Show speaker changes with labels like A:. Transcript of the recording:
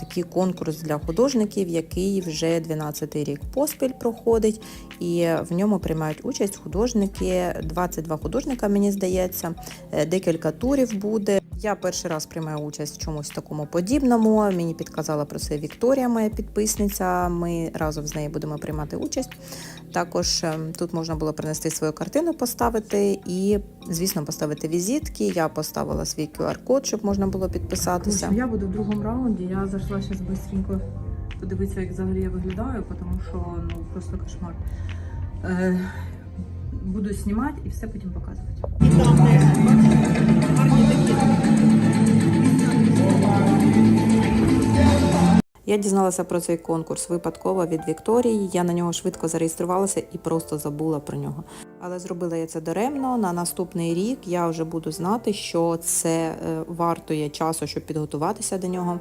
A: такий конкурс для художників, який вже 12-й рік поспіль проходить, і в ньому приймають участь художники, 22 художника, мені здається, е, декілька турів буде. Я перший раз приймаю участь в чомусь такому подібному. Мені підказала про це Вікторія, моя підписниця. Ми разом з нею будемо приймати участь. Також ем, тут можна було принести свою картину, поставити і, звісно, поставити візитки. Я поставила свій QR-код, щоб можна було підписатися.
B: Я буду в другому раунді. Я зайшла зараз швидко подивитися, як взагалі я виглядаю, тому що ну просто кошмар. Е, буду знімати і все потім показувати.
A: Я дізналася про цей конкурс випадково від Вікторії. Я на нього швидко зареєструвалася і просто забула про нього. Але зробила я це даремно. На наступний рік я вже буду знати, що це е, вартує часу, щоб підготуватися до нього.